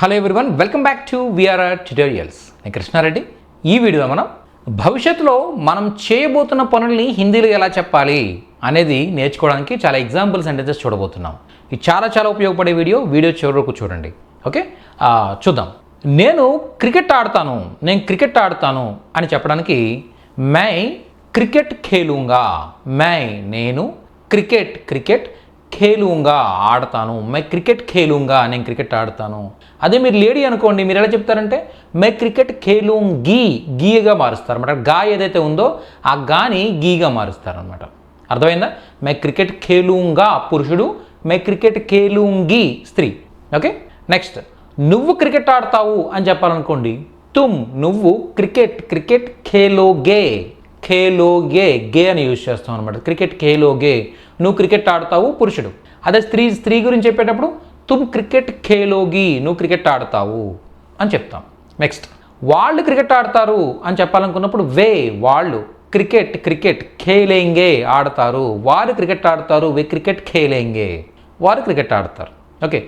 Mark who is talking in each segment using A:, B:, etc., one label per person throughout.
A: Hello everyone welcome back to VRR tutorials నేను కృష్ణారెడ్డి. ఈ video మనం భవిష్యత్తులో మనం చేయబోతున్న పనుల్ని హిందీలో ఎలా చెప్పాలి అనేది నేర్చుకోవడానికి చాలా ఎగ్జాంపుల్ సెంటెన్సెస్ చూడబోతున్నాం. ఇది చాలా చాలా ఉపయోగపడే వీడియో వీడియో చివరకు చూడండి. ఓకే చూద్దాం. నేను క్రికెట్ ఆడతాను నేను క్రికెట్ ఆడతాను అని చెప్పడానికి మై క్రికెట్ ఖేలుంగా మై నేను క్రికెట్ క్రికెట్ ఖేలుంగా ఆడతాను. మై క్రికెట్ ఖేలుంగా నేను క్రికెట్ ఆడతాను. అదే మీరు లేడీ అనుకోండి మీరు ఎలా చెప్తారంటే మై క్రికెట్ ఖేలుంగి గీగా మారుస్తారు అనమాట గా ఏదైతే ఉందో ఆ గాని గీగా మారుస్తారు అనమాట అర్థమైందా? మై క్రికెట్ ఖేలుంగా పురుషుడు మై క్రికెట్ ఖేలుంగి స్త్రీ. ఓకే? నెక్స్ట్ నువ్వు క్రికెట్ ఆడతావు అని చెప్పాలనుకోండి తుమ్ నువ్వు క్రికెట్ క్రికెట్ ఖేలోగే. ఖేలోగే గే అని యూజ్ చేస్తాం అనమాట క్రికెట్ ఖేలోగే. నువ్వు క్రికెట్ ఆడతావు పురుషుడు. అదే స్త్రీ స్త్రీ గురించి చెప్పేటప్పుడు తుమ్ క్రికెట్ ఖేలోగి నువ్వు క్రికెట్ ఆడతావు అని చెప్తాం. నెక్స్ట్ వాళ్ళు క్రికెట్ ఆడతారు అని చెప్పాలనుకున్నప్పుడు వే వాళ్ళు క్రికెట్ క్రికెట్ ఖేలేంగే ఆడతారు. వారు క్రికెట్ ఆడతారు వే క్రికెట్ ఖేలేంగే. వారు క్రికెట్ ఆడతారు. ఓకే.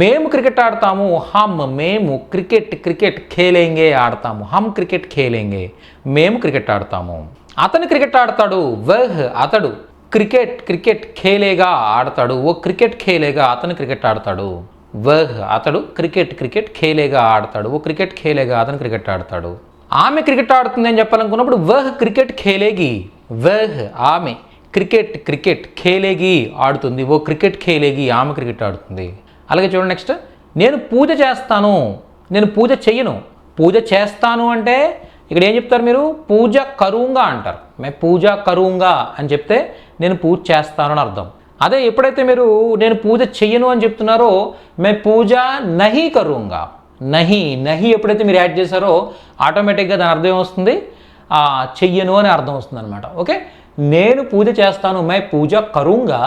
A: మేము క్రికెట్ ఆడతాము హమ్ మేము క్రికెట్ క్రికెట్ ఖేలేంగే ఆడతాము హమ్ క్రికెట్ ఖేలేంగే మేము క్రికెట్ ఆడతాము. అతను క్రికెట్ ఆడతాడు వహ్ అతడు క్రికెట్ క్రికెట్ ఖేలేగా ఆడతాడు ఓ క్రికెట్ ఖేలేగా అతను క్రికెట్ ఆడతాడు. వహ్ అతడు క్రికెట్ క్రికెట్ ఖేలేగా ఆడతాడు ఓ క్రికెట్ ఖేలేగా అతను క్రికెట్ ఆడతాడు. ఆమె క్రికెట్ ఆడుతుంది అని చెప్పాలనుకున్నప్పుడు వహ్ క్రికెట్ ఖేలేగి వహ్ ఆమె క్రికెట్ క్రికెట్ ఖేలేగి ఆడుతుంది. ఓ క్రికెట్ ఖేలేగి ఆమె క్రికెట్ ఆడుతుంది. అలాగే చూడండి నెక్స్ట్ నేను పూజ చేస్తాను. నేను పూజ చెయ్యను. పూజ చేస్తాను అంటే ఇక్కడ ఏం చెప్తారు మీరు? పూజ కరువుగా అంటారు. మే పూజ కరువుగా అని చెప్తే నేను పూజ చేస్తాను అని అర్థం. అదే ఎప్పుడైతే మీరు నేను పూజ చెయ్యను అని చెప్తున్నారో మే పూజ నహి కరువుగా నహి నహి ఎప్పుడైతే మీరు యాడ్ చేశారో ఆటోమేటిక్గా దాని అర్థం ఏమొస్తుంది చెయ్యను అని అర్థం వస్తుంది అనమాట ఓకే? నేను పూజ చేస్తాను మే పూజ కరుంగా.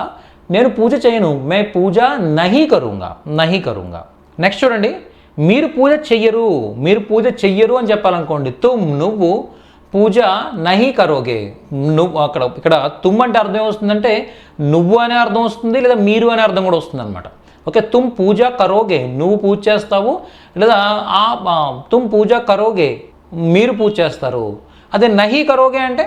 A: నేను పూజ చేయను మే పూజ నహి కరుంగా నహి కరుంగా. నెక్స్ట్ చూడండి. మీరు పూజ చెయ్యరు మీరు పూజ చెయ్యరు అని చెప్పాలనుకోండి తుమ్ నువ్వు పూజ నహి కరోగే. నువ్వు అక్కడ ఇక్కడ తుమ్ అంటే అర్థం ఏమొస్తుందంటే నువ్వు అనే అర్థం వస్తుంది లేదా మీరు అనే అర్థం కూడా వస్తుంది అనమాట ఓకే తుమ్ పూజ కరోగే. నువ్వు పూజ చేస్తావు లేదా ఆ ఆ, తుమ్ పూజ కరోగే. మీరు పూజ చేస్తారు. అదే నహి కరోగే అంటే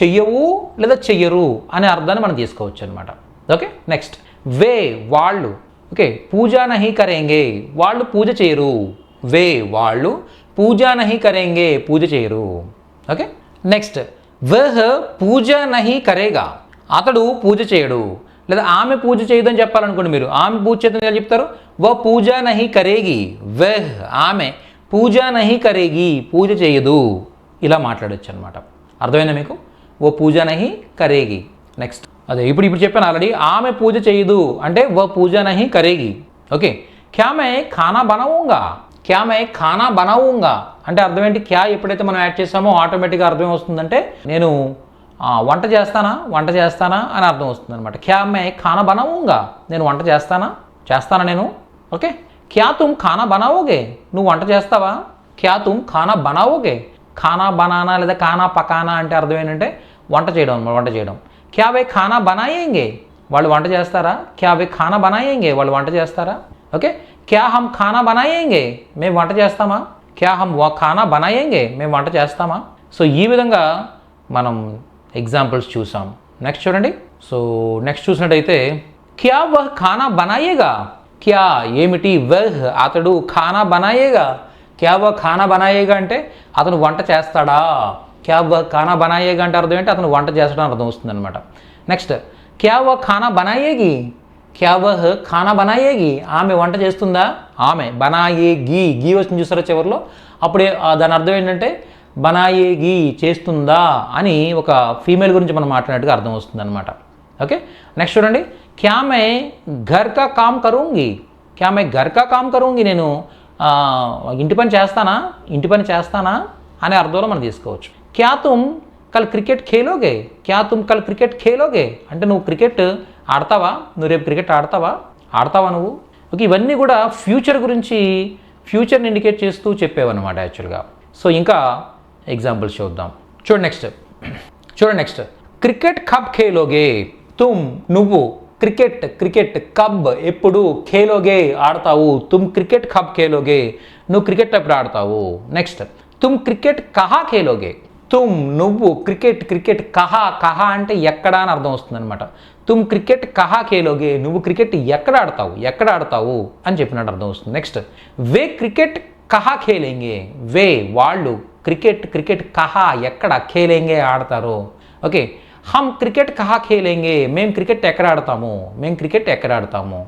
A: చెయ్యవు లేదా చెయ్యరు అనే అర్థాన్ని మనం తీసుకోవచ్చు అనమాట ఓకే? నెక్స్ట్ వే వాళ్ళు. ఓకే? పూజ నహి కరేంగే. వాళ్ళు పూజ చేయరు. వే వాళ్ళు పూజ నహి కరేంగే పూజ చేయరు. ఓకే? నెక్స్ట్ వహ్ పూజ నహి కరేగా. అతడు పూజ చేయడు. లేదా ఆమె పూజ చేయదని చెప్పాలనుకోండి మీరు. ఆమె పూజ చేయదని ఎలా చెప్తారు? వ పూజ నహి కరేగి. వెహ్ ఆమె పూజ నహి కరేగి. పూజ చేయదు. ఇలా మాట్లాడచ్చు అనమాట అర్థమైందా మీకు? ఓ పూజ నహి కరేగి. నెక్స్ట్ అదే ఇప్పుడు ఇప్పుడు చెప్పాను ఆల్రెడీ ఆమె పూజ చేయదు. అంటే ఓ పూజ నహి కరేగి. ఓకే. క్యా మే ఖానా బనవుంగా. క్యా మే ఖానా బనవుంగా. అంటే అర్థం ఏంటి? క్యా ఎప్పుడైతే మనం యాడ్ చేసామో ఆటోమేటిక్గా అర్థం వస్తుందంటే నేను వంట చేస్తానా? వంట చేస్తానా? అని అర్థం వస్తుంది అనమాట క్యా మే ఖానా బనవుంగా. నేను వంట చేస్తానా? చేస్తానా నేను? ఓకే. క్యా తుమ్ ఖానా బనావోగే? నువ్వు వంట చేస్తావా? క్యా తుమ్ ఖానా బనావోగే? ఖానా బనానా లేదా ఖానా పకానా అంటే అర్థం ఏంటంటే వంట చేయడం అనమాట వంట చేయడం. క్యా వే ఖానా బనాయేంగే? వాళ్ళు వంట చేస్తారా? క్యా వే ఖానా బనాయేంగే? వాళ్ళు వంట చేస్తారా? ఓకే? క్యా హమ్ ఖానా బనాయేంగే? మేము వంట చేస్తామా? క్యా హమ్ వా ఖానా బనాయేంగే? మేము వంట చేస్తామా? సో ఈ విధంగా మనం ఎగ్జాంపుల్స్ చూసాం. నెక్స్ట్ చూడండి. సో నెక్స్ట్ చూసినట్టయితే క్యా వహ్ ఖానా బనాయేగా? క్యా ఏమిటి వహ్? అతడు ఖానా బనాయేగా? క్యా వహ్ ఖానా బనాయేగా అంటే అతను వంట చేస్తాడా? క్యా ఖానా బనాయేగా అంటే అర్థం ఏంటి? అతను వంట చేసడం అర్థం వస్తుంది అనమాట నెక్స్ట్ క్యా వహ్ ఖానా బనాయేగి? క్యా వహ్ ఖానా బనాయేగి? ఆమె వంట చేస్తుందా? ఆమె. బనాయే గీ వచ్చింది చూసారా చివరిలో? అప్పుడే దాని అర్థం ఏంటంటే బనాయేగి చేస్తుందా అని ఒక ఫీమేల్ గురించి మనం మాట్లాడినట్టుగా అర్థం వస్తుంది అనమాట ఓకే నెక్స్ట్ చూడండి. క్యా మే ఘర్ కా కామ్ కరూంగి. క్యా మే ఘర్ కా కామ్ కరూంగి నేను ఇంటి పని చేస్తానా? ఇంటి పని చేస్తానా? అనే అర్థంలో మనం తీసుకోవచ్చు. క్యా తుమ్ కల్ క్రికెట్ ఖేలోగే క్యా తుమ్ కల్ క్రికెట్ ఖేలోగే అంటే నువ్వు క్రికెట్ ఆడతావా? నువ్వు రేపు క్రికెట్ ఆడతావా? ఆడతావా నువ్వు? ఓకే ఇవన్నీ కూడా ఫ్యూచర్ గురించి ఫ్యూచర్ని ఇండికేట్ చేస్తూ చెప్పేవన్నమాట యాక్చువల్గా. సో ఇంకా ఎగ్జాంపుల్స్ చూద్దాం. చూడండి నెక్స్ట్ చూడండి నెక్స్ట్ క్రికెట్ కప్ ఖేలోగే. తుమ్ నువ్వు క్రికెట్ క్రికెట్ కబ్ ఎప్పుడు ఖేలోగే ఆడతావు? తుమ్ క్రికెట్ కబ్ ఖేలోగే. నువ్వు క్రికెట్ ఎప్పుడు ఆడతావు? నెక్స్ట్ తుమ్ క్రికెట్ కహా ఖేలోగే? తుమ్ నువ్వు క్రికెట్ క్రికెట్ కహా కహా అంటే ఎక్కడ అని అర్థం వస్తుంది అనమాట తుమ్ క్రికెట్ కహా కేలోగే నువ్వు క్రికెట్ ఎక్కడ ఆడతావు ఎక్కడ ఆడతావు అని చెప్పినట్టు అర్థం వస్తుంది. నెక్స్ట్ వే క్రికెట్ కహా ఖేలేంగే వే వాళ్ళు క్రికెట్ క్రికెట్ కహా ఎక్కడ ఖేలేంగే ఆడతారు? ఓకే హమ్ క్రికెట్ కహా ఖేలేంగే మేము క్రికెట్ ఎక్కడ ఆడతాము? మేము క్రికెట్ ఎక్కడ ఆడతాము?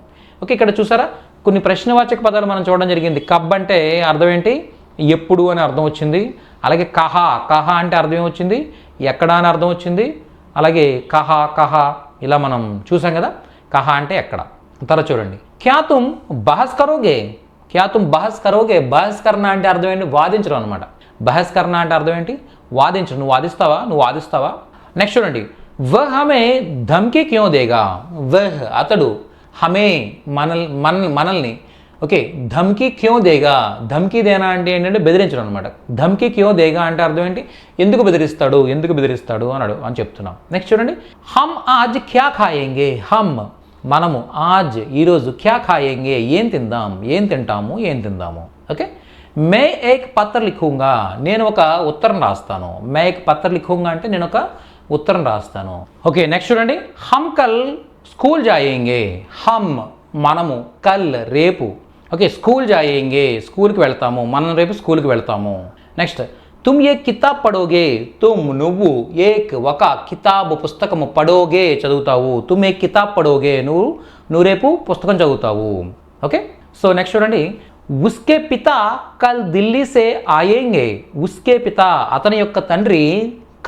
A: ఓకే ఇక్కడ చూసారా? కొన్ని ప్రశ్నవాచక పదాలు మనం చూడడం జరిగింది. కబ్ అంటే అర్థం ఏంటి? ఎప్పుడు అని అర్థం వచ్చింది. అలాగే కహా కహ అంటే అర్థం ఏమొచ్చింది ఎక్కడ అని అర్థం వచ్చింది. అలాగే కహ కహా ఇలా మనం చూసాం కదా. కహా అంటే ఎక్కడ? తర చూడండి. క్యా తుమ్ బహస్ కరోగే క్యా తుమ్ బహస్ కరోగే బహస్ అంటే అర్థం ఏంటి? వాదించడం అనమాట బహస్కరణ అంటే అర్థం ఏంటి? వాదించడం. నువ్వు వాదిస్తావా? నువ్వు వాదిస్తావా? నెక్స్ట్ చూడండి. వహ్ హమే ధమ్కి క్యో దేగా వహ్ అతడు హమే మనల్ మన మనల్ని ఓకే ధమ్కి క్యో దేగా? ధమ్కి దేనా అంటే ఏంటంటే బెదిరించడం అనమాట ధమ్కి క్యో దేగా అంటే అర్థం ఏంటి? ఎందుకు బెదిరిస్తాడు? ఎందుకు బెదిరిస్తాడు అన్నాడు అని చెప్తున్నాం. నెక్స్ట్ చూడండి. హమ్ ఆజ్ క్యా ఖాయేంగే? హమ్ మనము ఆజ్ ఈరోజు క్యా ఖాయేంగే? ఏం తిందాం? ఏం తింటాము? ఏం తిందాము? ఓకే? మే ఏక్ పత్ర లిఖూంగా? నేను ఒక ఉత్తరం రాస్తాను. మే ఏక్ పత్ర లిఖూంగా అంటే నేను ఒక ఉత్తరం రాస్తాను. ఓకే నెక్స్ట్ చూడండి. హమ్ కల్ స్కూల్ జాయేంగే? హమ్ మనము కల్ రేపు ఓకే స్కూల్ జాయేంగే స్కూల్కి వెళ్తాము మనం రేపు స్కూల్కి వెళ్తాము. నెక్స్ట్ తుమ్ ఏ కితాబ్ పడోగే తుమ్ నువ్వు ఏక్ ఒక కితాబ్ పుస్తకము పడోగే చదువుతావు. తుమ్ ఏ కితాబ్ పడోగే నువ్వు నువ్వు రేపు పుస్తకం చదువుతావు. ఓకే సో నెక్స్ట్ చూడండి. ఉస్కే పిత కల్ ఢిల్లీసే ఆయేంగే. ఉస్కే పిత అతని యొక్క తండ్రి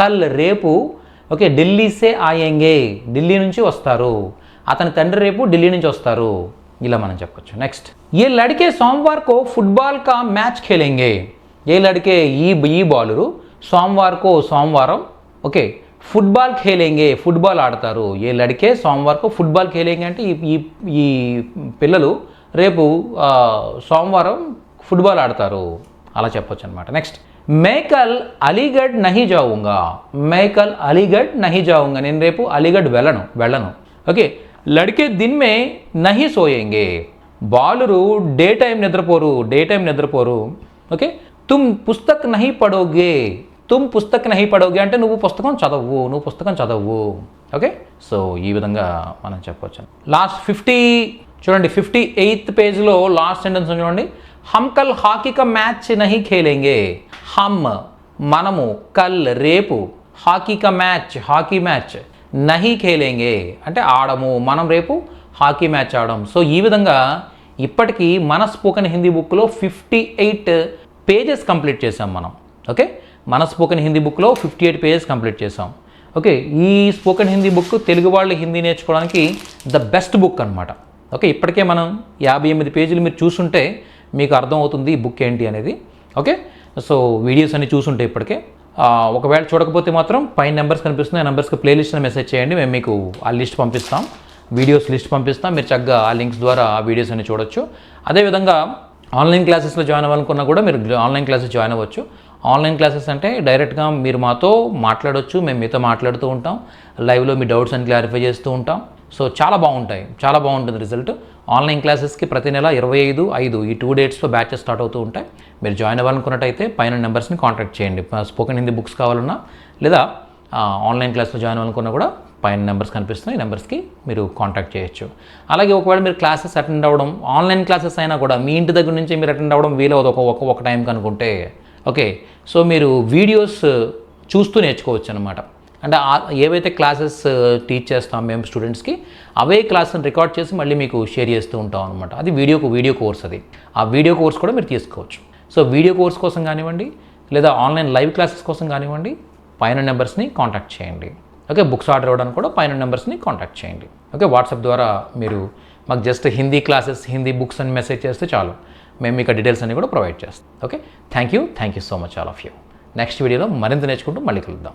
A: కల్ రేపు ఓకే ఢిల్లీసే ఆయేంగే ఢిల్లీ నుంచి వస్తారు. అతని తండ్రి రేపు ఢిల్లీ నుంచి వస్తారు. ఇలా మనం చెప్పొచ్చు. నెక్స్ట్ ఏ లడికే సోమవార్ కో ఫుట్బాల్ కా మ్యాచ్ ఖేలేంగే? ఏ లడికే ఈ ఈ బాలురు సోమవార్ కో సోమవారం ఓకే ఫుట్బాల్ ఖేలేంగే ఫుట్బాల్ ఆడతారు. ఏ లడికే సోమవార్ కో ఫుట్బాల్ ఖేలేంగే అంటే ఈ ఈ పిల్లలు రేపు సోమవారం ఫుట్బాల్ ఆడతారు. అలా చెప్పొచ్చు అనమాట నెక్స్ట్ మేకల్ అలీగఢ్ నహి జావుంగా? మేకల్ అలీగఢ్ నహి జావుంగా. నేను రేపు అలీగఢ్ వెళ్ళను వెళ్ళను. ఓకే లడికే దిన్మే నహి సోయేంగే. బాలురు డే టైం నిద్రపోరు డే టైం నిద్రపోరు. ఓకే? తుమ్ పుస్తక్ నహి పడోగే. తుమ్ పుస్తక్ నహి పడోగే అంటే నువ్వు పుస్తకం చదవు నువ్వు పుస్తకం చదవు ఓకే? సో ఈ విధంగా మనం చెప్పవచ్చు లాస్ట్ ఫిఫ్టీ చూడండి ఫిఫ్టీ ఎయిత్ పేజ్లో లాస్ట్ సెంటెన్స్ చూడండి. హమ్ కల్ హాకీ కా మ్యాచ్ నహి ఖేలేంగే. హమ్ మనము కల్ రేపు హాకీ కా మ్యాచ్ హాకీ మ్యాచ్. నహి ఖేలేంగే. అంటే ఆడము. మనం రేపు హాకీ మ్యాచ్ ఆడము సో ఈ విధంగా ఇప్పటికీ మన స్పోకెన్ హిందీ బుక్లో ఫిఫ్టీ ఎయిట్ పేజెస్ కంప్లీట్ చేసాం మనం. ఓకే? మన స్పోకెన్ హిందీ బుక్లో ఫిఫ్టీ ఎయిట్ పేజెస్ కంప్లీట్ చేసాం ఓకే? ఈ స్పోకెన్ హిందీ బుక్ తెలుగు వాళ్ళు హిందీ నేర్చుకోవడానికి ద బెస్ట్ బుక్ అనమాట ఓకే? ఇప్పటికే మనం యాభై ఎనిమిది పేజీలు మీరు చూసుంటే మీకు అర్థం అవుతుంది ఈ బుక్ ఏంటి అనేది. ఓకే? సో వీడియోస్ అన్ని చూసుంటే ఇప్పటికే. ఒకవేళ చూడకపోతే మాత్రం పైన నెంబర్స్ కనిపిస్తున్నాయి. ఆ నెంబర్స్కి ప్లేలిస్ట్ని మెసేజ్ చేయండి. మేము మీకు ఆ లిస్ట్ పంపిస్తాం. వీడియోస్ లిస్ట్ పంపిస్తాం. మీరు చక్కగా ఆ లింక్స్ ద్వారా ఆ వీడియోస్ అన్ని చూడొచ్చు. అదేవిధంగా ఆన్లైన్ క్లాసెస్లో జాయిన్ అవ్వాలనుకున్నా కూడా మీరు ఆన్లైన్ క్లాసెస్ జాయిన్ అవ్వచ్చు. ఆన్లైన్ క్లాసెస్ అంటే డైరెక్ట్గా మీరు మాతో మాట్లాడవచ్చు మేము మీతో మాట్లాడుతూ ఉంటాం. లైవ్లో మీ డౌట్స్ అని క్లారిఫై చేస్తూ ఉంటాం. సో చాలా బాగుంటాయి. చాలా బాగుంటుంది రిజల్ట్. ఆన్లైన్ క్లాసెస్కి ప్రతి నెల ఇరవై ఐదు ఐదు ఈ టూ డేట్స్లో బ్యాచెస్ స్టార్ట్ అవుతూ ఉంటాయి. మీరు జాయిన్ అవ్వాలనుకున్నట్టయితే పైన నెంబర్స్ని కాంటాక్ట్ చేయండి. స్పోకెన్ హిందీ బుక్స్ కావాలన్నా లేదా ఆన్లైన్ క్లాస్లో జాయిన్ అవ్వాలనుకున్నా కూడా పైన నెంబర్స్ కనిపిస్తున్నాయి. ఈ నెంబర్స్కి మీరు కాంటాక్ట్ చేయొచ్చు. అలాగే ఒకవేళ మీరు క్లాసెస్ అటెండ్ అవ్వడం ఆన్లైన్ క్లాసెస్ అయినా కూడా మీ ఇంటి దగ్గర నుంచి మీరు అటెండ్ అవ్వడం వీలవదు. ఒక ఒక ఒక టైం కనుకుంటే ఓకే. సో మీరు వీడియోస్ చూస్తూ నేర్చుకోవచ్చు అనమాట అంటే ఏవైతే క్లాసెస్ టీచ్ చేస్తాం మేము స్టూడెంట్స్కి అవే క్లాస్ని రికార్డ్ చేసి మళ్ళీ మీకు షేర్ చేస్తూ ఉంటాం అనమాట అది వీడియోకు వీడియో కోర్స్ అది. ఆ వీడియో కోర్స్ కూడా మీరు తీసుకోవచ్చు. సో వీడియో కోర్స్ కోసం కానివ్వండి లేదా ఆన్లైన్ లైవ్ క్లాసెస్ కోసం కానివ్వండి పైన నెంబర్స్ని కాంటాక్ట్ చేయండి. ఓకే బుక్స్ ఆర్డర్ ఇవ్వడానికి కూడా పైన నెంబర్స్ని కాంటాక్ట్ చేయండి. ఓకే వాట్సాప్ ద్వారా మీరు మాకు just Hindi classes Hindi books అని మెసేజ్ చేస్తే చాలు. మేము మీకు డీటెయిల్స్ అన్ని కూడా ప్రొవైడ్ చేస్తాం. Okay thank you thank you so much all of you next వీడియోలో మరింత నేర్చుకుంటూ మళ్ళీ కలుద్దాం.